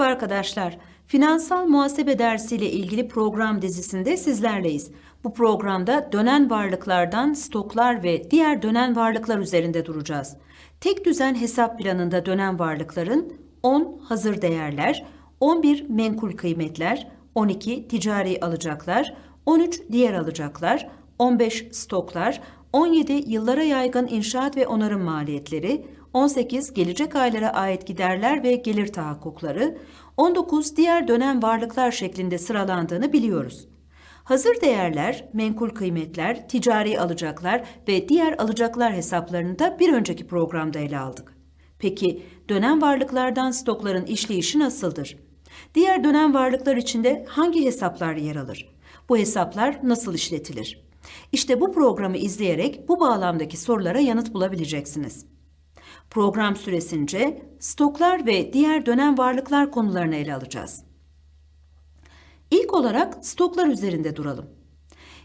Merhaba arkadaşlar. Finansal muhasebe dersiyle ilgili program dizisinde sizlerleyiz. Bu programda dönen varlıklardan stoklar ve diğer dönen varlıklar üzerinde duracağız. Tek düzen hesap planında dönen varlıkların 10 hazır değerler, 11 menkul kıymetler, 12 ticari alacaklar, 13 diğer alacaklar, 15 stoklar, 17 yıllara yaygın inşaat ve onarım maliyetleri, 18 gelecek aylara ait giderler ve gelir tahakkukları, 19 diğer dönem varlıklar şeklinde sıralandığını biliyoruz. Hazır değerler, menkul kıymetler, ticari alacaklar ve diğer alacaklar hesaplarını da bir önceki programda ele aldık. Peki dönem varlıklardan stokların işleyişi nasıldır? Diğer dönem varlıklar içinde hangi hesaplar yer alır? Bu hesaplar nasıl işletilir? İşte bu programı izleyerek bu bağlamdaki sorulara yanıt bulabileceksiniz. Program süresince stoklar ve diğer dönem varlıklar konularını ele alacağız. İlk olarak stoklar üzerinde duralım.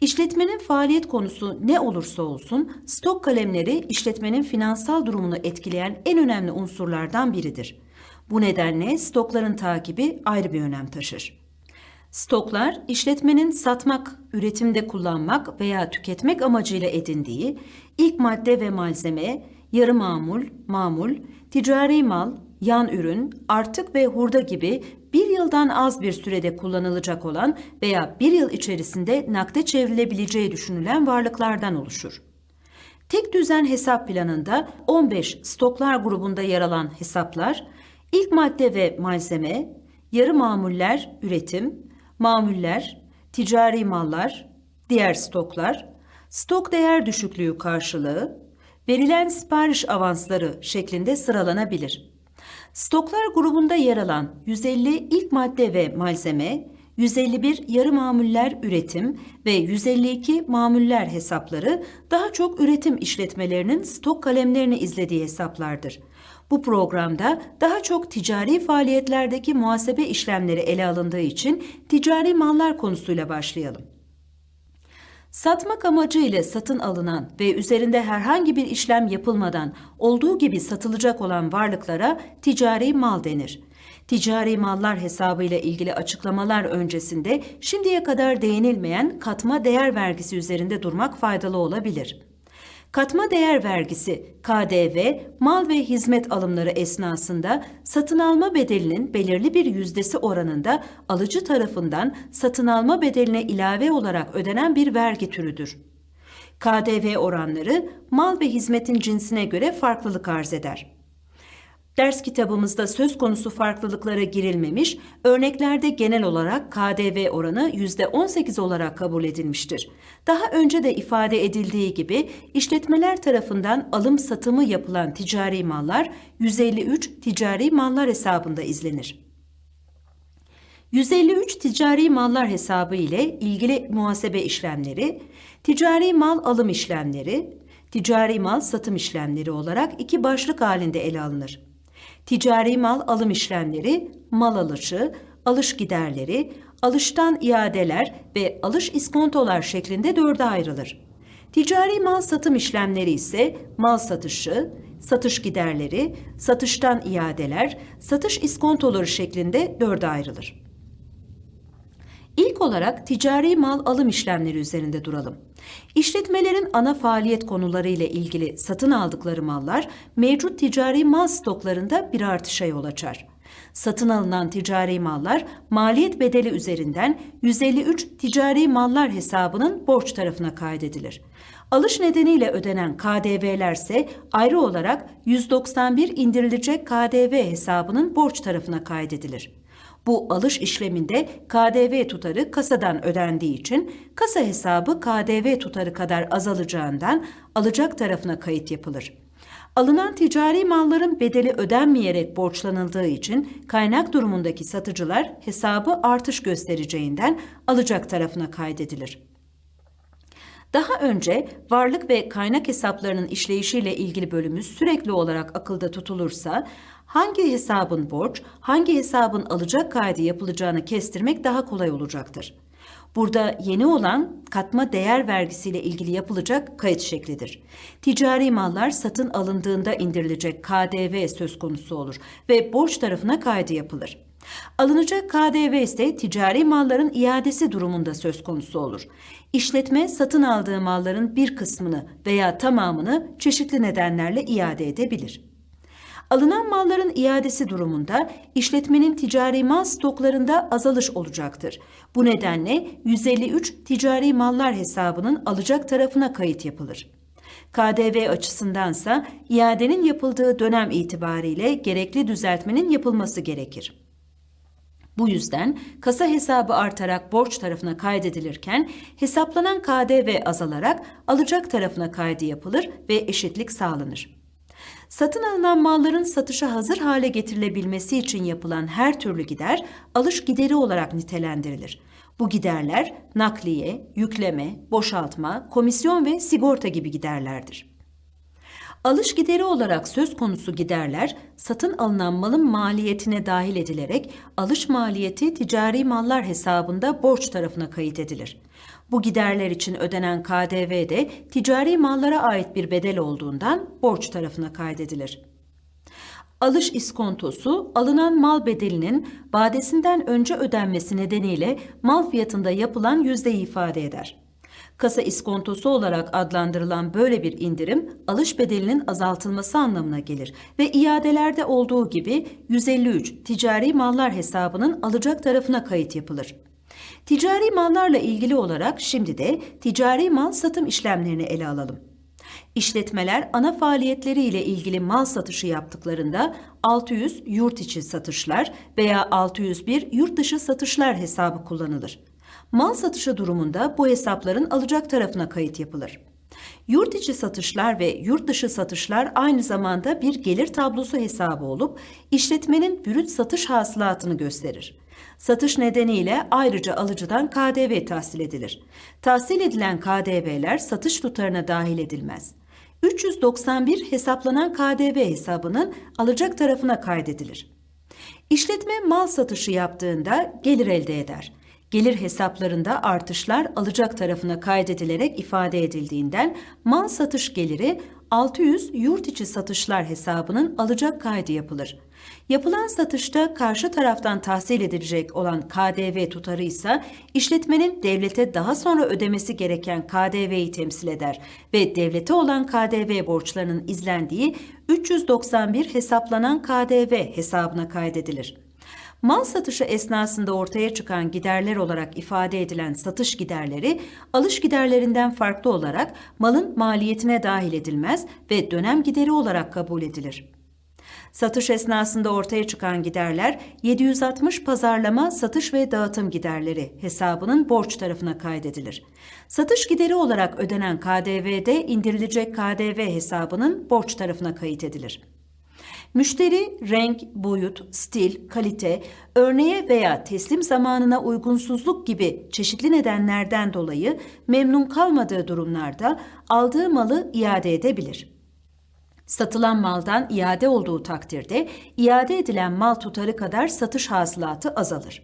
İşletmenin faaliyet konusu ne olursa olsun stok kalemleri işletmenin finansal durumunu etkileyen en önemli unsurlardan biridir. Bu nedenle stokların takibi ayrı bir önem taşır. Stoklar, işletmenin satmak, üretimde kullanmak veya tüketmek amacıyla edindiği ilk madde ve malzeme, yarı mamul, mamul, ticari mal, yan ürün, artık ve hurda gibi bir yıldan az bir sürede kullanılacak olan veya bir yıl içerisinde nakde çevrilebileceği düşünülen varlıklardan oluşur. Tek düzen hesap planında 15 stoklar grubunda yer alan hesaplar, ilk madde ve malzeme, yarı mamuller, üretim, mamuller, ticari mallar, diğer stoklar, stok değer düşüklüğü karşılığı, verilen sipariş avansları şeklinde sıralanabilir. Stoklar grubunda yer alan 150 ilk madde ve malzeme, 151 yarı mamuller üretim ve 152 mamuller hesapları daha çok üretim işletmelerinin stok kalemlerini izlediği hesaplardır. Bu programda daha çok ticari faaliyetlerdeki muhasebe işlemleri ele alındığı için ticari mallar konusuyla başlayalım. Satmak amacıyla satın alınan ve üzerinde herhangi bir işlem yapılmadan olduğu gibi satılacak olan varlıklara ticari mal denir. Ticari mallar hesabı ile ilgili açıklamalar öncesinde şimdiye kadar değinilmeyen katma değer vergisi üzerinde durmak faydalı olabilir. Katma değer vergisi KDV mal ve hizmet alımları esnasında satın alma bedelinin belirli bir yüzdesi oranında alıcı tarafından satın alma bedeline ilave olarak ödenen bir vergi türüdür. KDV oranları mal ve hizmetin cinsine göre farklılık arz eder. Ders kitabımızda söz konusu farklılıklara girilmemiş, örneklerde genel olarak KDV oranı %18 olarak kabul edilmiştir. Daha önce de ifade edildiği gibi işletmeler tarafından alım satımı yapılan ticari mallar 153 ticari mallar hesabında izlenir. 153 ticari mallar hesabı ile ilgili muhasebe işlemleri, ticari mal alım işlemleri, ticari mal satım işlemleri olarak iki başlık halinde ele alınır. Ticari mal alım işlemleri, mal alışı, alış giderleri, alıştan iadeler ve alış iskontolar şeklinde dörde ayrılır. Ticari mal satım işlemleri ise mal satışı, satış giderleri, satıştan iadeler, satış iskontoları şeklinde dörde ayrılır. İlk olarak ticari mal alım işlemleri üzerinde duralım. İşletmelerin ana faaliyet konuları ile ilgili satın aldıkları mallar mevcut ticari mal stoklarında bir artışa yol açar. Satın alınan ticari mallar maliyet bedeli üzerinden 153 ticari mallar hesabının borç tarafına kaydedilir. Alış nedeniyle ödenen KDV'ler ise ayrı olarak 191 indirilecek KDV hesabının borç tarafına kaydedilir. Bu alış işleminde KDV tutarı kasadan ödendiği için kasa hesabı KDV tutarı kadar azalacağından alacak tarafına kayıt yapılır. Alınan ticari malların bedeli ödenmeyerek borçlanıldığı için kaynak durumundaki satıcılar hesabı artış göstereceğinden alacak tarafına kaydedilir. Daha önce varlık ve kaynak hesaplarının işleyişiyle ilgili bölümümüz sürekli olarak akılda tutulursa hangi hesabın borç, hangi hesabın alacak kaydı yapılacağını kestirmek daha kolay olacaktır. Burada yeni olan katma değer vergisiyle ilgili yapılacak kayıt şeklidir. Ticari mallar satın alındığında indirilecek KDV söz konusu olur ve borç tarafına kaydı yapılır. Alınacak KDV ise ticari malların iadesi durumunda söz konusu olur. İşletme satın aldığı malların bir kısmını veya tamamını çeşitli nedenlerle iade edebilir. Alınan malların iadesi durumunda işletmenin ticari mal stoklarında azalış olacaktır. Bu nedenle 153 ticari mallar hesabının alacak tarafına kayıt yapılır. KDV açısındansa iadenin yapıldığı dönem itibariyle gerekli düzeltmenin yapılması gerekir. Bu yüzden kasa hesabı artarak borç tarafına kaydedilirken hesaplanan KDV azalarak alacak tarafına kaydı yapılır ve eşitlik sağlanır. Satın alınan malların satışa hazır hale getirilebilmesi için yapılan her türlü gider alış gideri olarak nitelendirilir. Bu giderler nakliye, yükleme, boşaltma, komisyon ve sigorta gibi giderlerdir. Alış gideri olarak söz konusu giderler satın alınan malın maliyetine dahil edilerek alış maliyeti ticari mallar hesabında borç tarafına kayıt edilir. Bu giderler için ödenen KDV de ticari mallara ait bir bedel olduğundan borç tarafına kaydedilir. Alış iskontosu alınan mal bedelinin vadesinden önce ödenmesi nedeniyle mal fiyatında yapılan yüzdeyi ifade eder. Kasa iskontosu olarak adlandırılan böyle bir indirim alış bedelinin azaltılması anlamına gelir ve iadelerde olduğu gibi 153 ticari mallar hesabının alacak tarafına kayıt yapılır. Ticari mallarla ilgili olarak şimdi de ticari mal satım işlemlerini ele alalım. İşletmeler ana faaliyetleri ile ilgili mal satışı yaptıklarında 600 yurt içi satışlar veya 601 yurt dışı satışlar hesabı kullanılır. Mal satışı durumunda bu hesapların alacak tarafına kayıt yapılır. Yurt içi satışlar ve yurt dışı satışlar aynı zamanda bir gelir tablosu hesabı olup işletmenin brüt satış hasılatını gösterir. Satış nedeniyle ayrıca alıcıdan KDV tahsil edilir. Tahsil edilen KDV'ler satış tutarına dahil edilmez. 391 hesaplanan KDV hesabının alacak tarafına kaydedilir. İşletme mal satışı yaptığında gelir elde eder. Gelir hesaplarında artışlar alacak tarafına kaydedilerek ifade edildiğinden mal satış geliri 600 yurt içi satışlar hesabının alacak kaydı yapılır. Yapılan satışta karşı taraftan tahsil edilecek olan KDV tutarı ise işletmenin devlete daha sonra ödemesi gereken KDV'yi temsil eder ve devlete olan KDV borçlarının izlendiği 391 hesaplanan KDV hesabına kaydedilir. Mal satışı esnasında ortaya çıkan giderler olarak ifade edilen satış giderleri, alış giderlerinden farklı olarak malın maliyetine dahil edilmez ve dönem gideri olarak kabul edilir. Satış esnasında ortaya çıkan giderler 760 pazarlama, satış ve dağıtım giderleri hesabının borç tarafına kaydedilir. Satış gideri olarak ödenen KDV'de indirilecek KDV hesabının borç tarafına kayıt edilir. Müşteri renk, boyut, stil, kalite, örneğe veya teslim zamanına uygunsuzluk gibi çeşitli nedenlerden dolayı memnun kalmadığı durumlarda aldığı malı iade edebilir. Satılan maldan iade olduğu takdirde iade edilen mal tutarı kadar satış hasılatı azalır.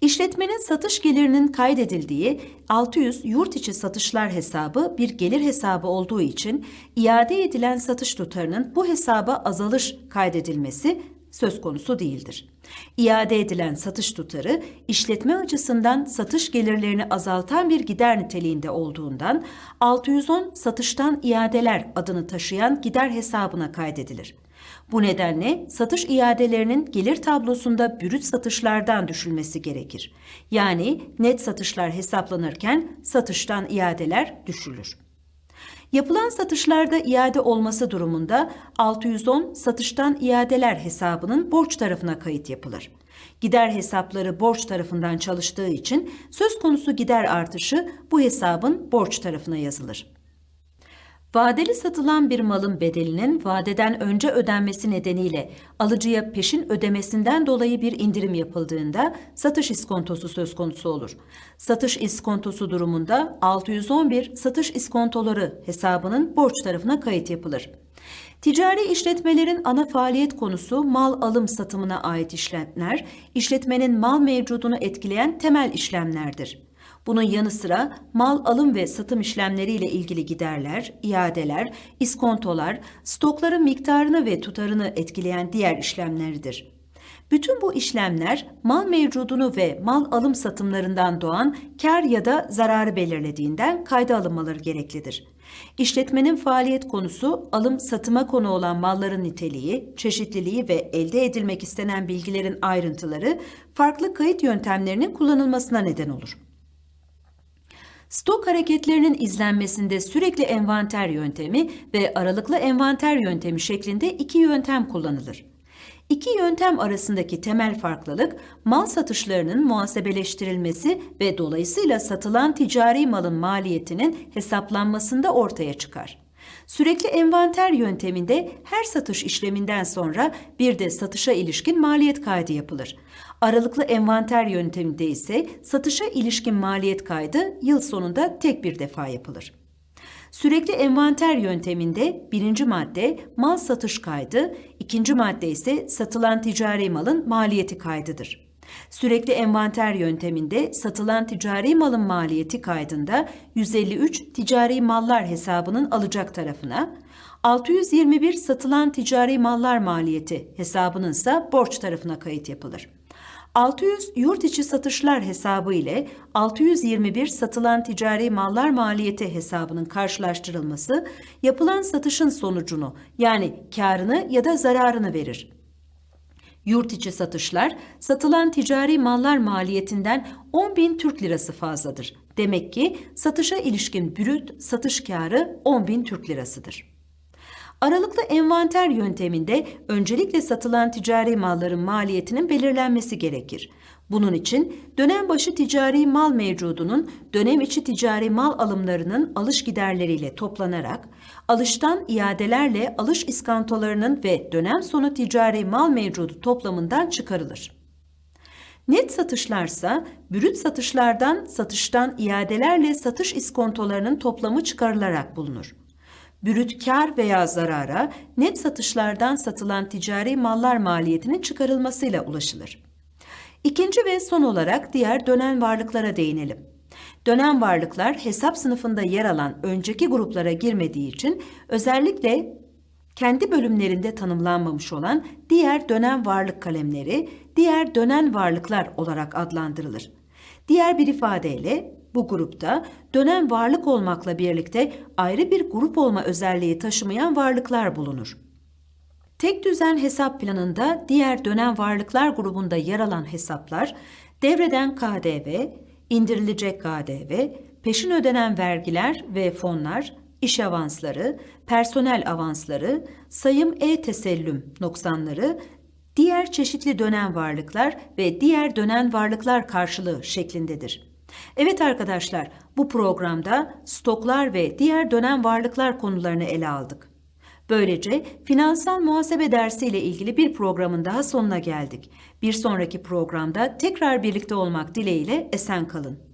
İşletmenin satış gelirinin kaydedildiği 600 yurt içi satışlar hesabı bir gelir hesabı olduğu için iade edilen satış tutarının bu hesaba azalış kaydedilmesi söz konusu değildir. İade edilen satış tutarı işletme açısından satış gelirlerini azaltan bir gider niteliğinde olduğundan 610 satıştan iadeler adını taşıyan gider hesabına kaydedilir. Bu nedenle satış iadelerinin gelir tablosunda brüt satışlardan düşülmesi gerekir. Yani net satışlar hesaplanırken satıştan iadeler düşülür. Yapılan satışlarda iade olması durumunda 610 satıştan iadeler hesabının borç tarafına kayıt yapılır. Gider hesapları borç tarafından çalıştığı için söz konusu gider artışı bu hesabın borç tarafına yazılır. Vadeli satılan bir malın bedelinin vadeden önce ödenmesi nedeniyle alıcıya peşin ödemesinden dolayı bir indirim yapıldığında satış iskontosu söz konusu olur. Satış iskontosu durumunda 611 satış iskontoları hesabının borç tarafına kayıt yapılır. Ticari işletmelerin ana faaliyet konusu mal alım satımına ait işlemler, işletmenin mal mevcudunu etkileyen temel işlemlerdir. Bunun yanı sıra mal alım ve satım işlemleriyle ilgili giderler, iadeler, iskontolar, stokların miktarını ve tutarını etkileyen diğer işlemleridir. Bütün bu işlemler mal mevcudunu ve mal alım satımlarından doğan kar ya da zararı belirlediğinden kayda alınmaları gereklidir. İşletmenin faaliyet konusu alım satıma konu olan malların niteliği, çeşitliliği ve elde edilmek istenen bilgilerin ayrıntıları farklı kayıt yöntemlerinin kullanılmasına neden olur. Stok hareketlerinin izlenmesinde sürekli envanter yöntemi ve aralıklı envanter yöntemi şeklinde iki yöntem kullanılır. İki yöntem arasındaki temel farklılık mal satışlarının muhasebeleştirilmesi ve dolayısıyla satılan ticari malın maliyetinin hesaplanmasında ortaya çıkar. Sürekli envanter yönteminde her satış işleminden sonra bir de satışa ilişkin maliyet kaydı yapılır. Aralıklı envanter yönteminde ise satışa ilişkin maliyet kaydı yıl sonunda tek bir defa yapılır. Sürekli envanter yönteminde birinci madde mal satış kaydı, ikinci madde ise satılan ticari malın maliyeti kaydıdır. Sürekli envanter yönteminde satılan ticari malın maliyeti kaydında 153 ticari mallar hesabının alacak tarafına, 621 satılan ticari mallar maliyeti hesabının ise borç tarafına kayıt yapılır. 600 yurt içi satışlar hesabı ile 621 satılan ticari mallar maliyeti hesabının karşılaştırılması yapılan satışın sonucunu yani karını ya da zararını verir. Yurt içi satışlar satılan ticari mallar maliyetinden 10 bin Türk lirası fazladır. Demek ki satışa ilişkin brüt satış karı 10 bin Türk lirasıdır. Aralıklı envanter yönteminde öncelikle satılan ticari malların maliyetinin belirlenmesi gerekir. Bunun için dönem başı ticari mal mevcudunun dönem içi ticari mal alımlarının alış giderleriyle toplanarak, alıştan iadelerle alış iskantolarının ve dönem sonu ticari mal mevcudu toplamından çıkarılır. Net satışlarsa brüt satışlardan satıştan iadelerle satış iskontolarının toplamı çıkarılarak bulunur brüt kar veya zarara net satışlardan satılan ticari mallar maliyetinin çıkarılmasıyla ulaşılır. İkinci ve son olarak diğer dönen varlıklara değinelim. Dönen varlıklar hesap sınıfında yer alan önceki gruplara girmediği için özellikle kendi bölümlerinde tanımlanmamış olan diğer dönen varlık kalemleri, diğer dönen varlıklar olarak adlandırılır. Diğer bir ifadeyle bu grupta dönem varlık olmakla birlikte ayrı bir grup olma özelliği taşımayan varlıklar bulunur. Tek düzen hesap planında diğer dönem varlıklar grubunda yer alan hesaplar devreden KDV, indirilecek KDV, peşin ödenen vergiler ve fonlar, iş avansları, personel avansları, sayım e-tesellüm noksanları, diğer çeşitli dönem varlıklar ve diğer dönen varlıklar karşılığı şeklindedir. Evet arkadaşlar, bu programda stoklar ve diğer dönem varlıklar konularını ele aldık. Böylece finansal muhasebe dersi ile ilgili bir programın daha sonuna geldik. Bir sonraki programda tekrar birlikte olmak dileğiyle esen kalın.